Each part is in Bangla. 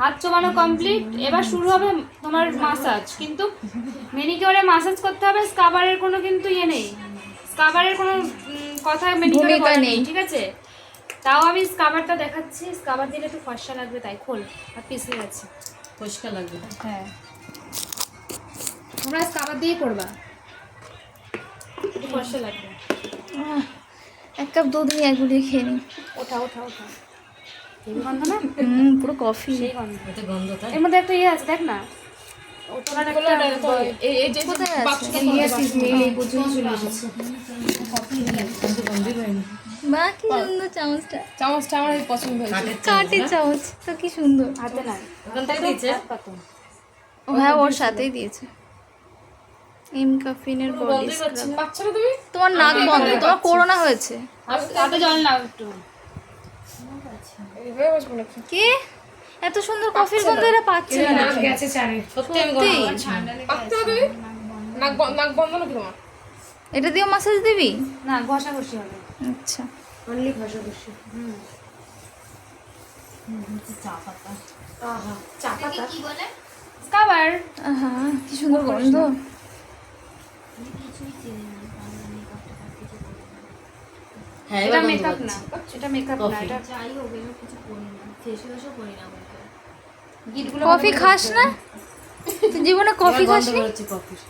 হাত চোবানো কমপ্লিট এবার শুরু হবে তোমার মাসাজ কিন্তু মেনিকিওরে মাসাজ করতে হবে স্কাবারের কোনো কিন্তু ইয়ে নেই। স্কাবারের কোনো কথা মেনিকিওরে বলা নেই। ঠিক আছে? তাও আমি স্কাবারটা দেখাচ্ছি স্কাবার দিলে একটু ফর্সা লাগবে তাই খোল আর পিছলে গেছে পরিষ্কার লাগবে। হ্যাঁ। তোমরা স্কাবার দিয়ে করবা একটু ফর্সা লাগবে। এক কাপ দুধ নিয়ে একগুলি খেয়ে নিই। ওঠা ওঠা ওঠা এই গন্ধ না হুম পুরো কফি সেই গন্ধ এতে গন্ধ তাই? এর মধ্যে একটা ইয়ে আছে দেখ না। চামচটা। আমার পছন্দ হয়েছে। কাঠের চামচ তো কি সুন্দর। হাতে না দিয়েছে? ও হ্যাঁ ওর সাথেই দিয়েছে। এম কাফিনের বডি তোমার নাক বন্ধ তোমার করোনা হয়েছে। হাতে জল নাও একটু। এইভাবে বসবো নাকি? কে? এত সুন্দর কফির গন্ধ এরা পাচ্ছে না। সত্যি আমি গন্ধ পাচ্ছি নাক বন্ধ নাক বন্ধ নাকি তোমার? এটা দিয়েও মাসাজ দিবি? না ঘষা ঘষি হবে। আচ্ছা। অনলি ঘষা ঘষি। হুম। চা পাতা। আহা চা পাতা? স্কাবার আহা কি সুন্দর গন্ধ। হ্যাঁ এটা মেকআপ না। এটা মেকআপ না এটা যাই হোক এগুলো কিছু করি না ফেস ওয়াশও করি না কফি খাস না? তুই জীবনে কফি খাসনি?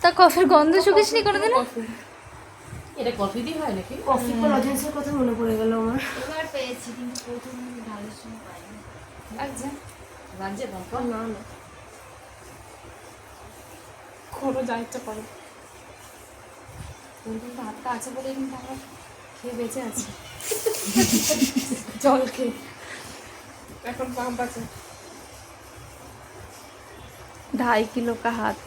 তা কফির গন্ধ শুকিসনি কোনোদিন এটা কফি দিয়ে হয় নাকি? এবার পেয়েছি কিন্তু প্রথম ঢালের সময় পাইনি। লাগছে রাজ্যে লঙ্কা না না। করো যা ইচ্ছা করো। কিন্তু হাতটা আছে বলে কিন্তু আমরা খেয়ে বেঁচে আছি। জল খেয়ে। এখন পাম্প আছে। ঢাই কিলো কা হাত।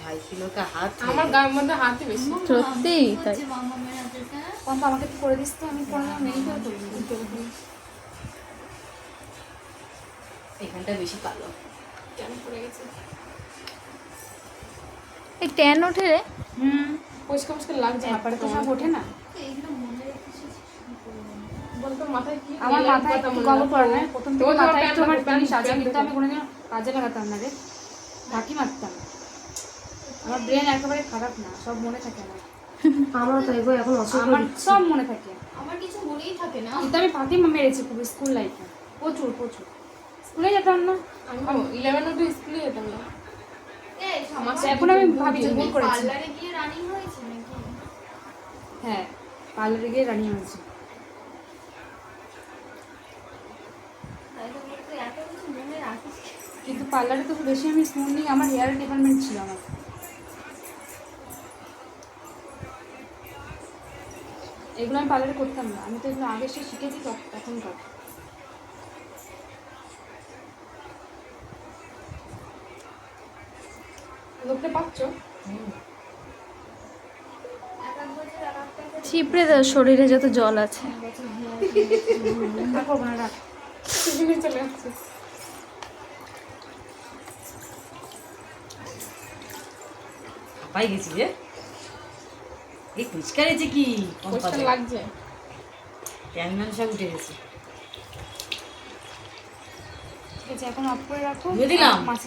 ঢাই কিলো কা হাত আমার গায়ের মধ্যে হাতই বেশি। সত্যি তাই। পম্পা আমাকে করে দিস তো আমি নেই করে এখানটা বেশি কালো। কেন পড়ে গেছে? এই ট্যান ওঠে রে। হুম। পরিষ্কার পরিষ্কার লাগছে তারপরে তো সব ওঠে না এইগুলো মনে রেখেছিস বলতো মাথায় কি আমার মাথায় গল্প পড়ে না প্রথম থেকে মাথায় একটু আমার জিনিস আছে কিন্তু আমি কোনোদিন কাজে লাগাতাম না রে। ঢাকি মারতাম। আমার ব্রেন একেবারে খারাপ না সব মনে থাকে আমার। আমারও তাই গো এখন আমার সব মনে থাকে। আমার কিছু মনেই থাকে না। কিন্তু আমি ফাঁকি মেরেছি খুব স্কুল লাইফে প্রচুর প্রচুর। স্কুলে যেতাম না। আমি ইলেভেন অব্দি স্কুলে যেতাম না। আচ্ছা, এখন আমি ভাবি যে ভুল করেছি। পার্লারে গিয়ে রানিং হয়েছে হ্যাঁ পার্লারে গিয়ে রানিয়ে হয়েছে তাই তো বলতে এত কিছু মনে রাখিস কিন্তু পার্লারে তো বেশি আমি স্মুথনিং আমার হেয়ার ডিপার্টমেন্ট ছিল আমার। এগুলো আমি পার্লারে করতাম না। আমি তো এগুলো আগে সে শিখেছি তখন লোকটা পাচ্ছ? ছিপড়ে দাও শরীরে যত জল আছে। চলে আসছে। পাই গেছি রে এই পরিষ্কার হয়েছে কি লাগছে। ট্যান সব উঠে গেছে। এখন অফ করে রাখো। দিলাম? মাছ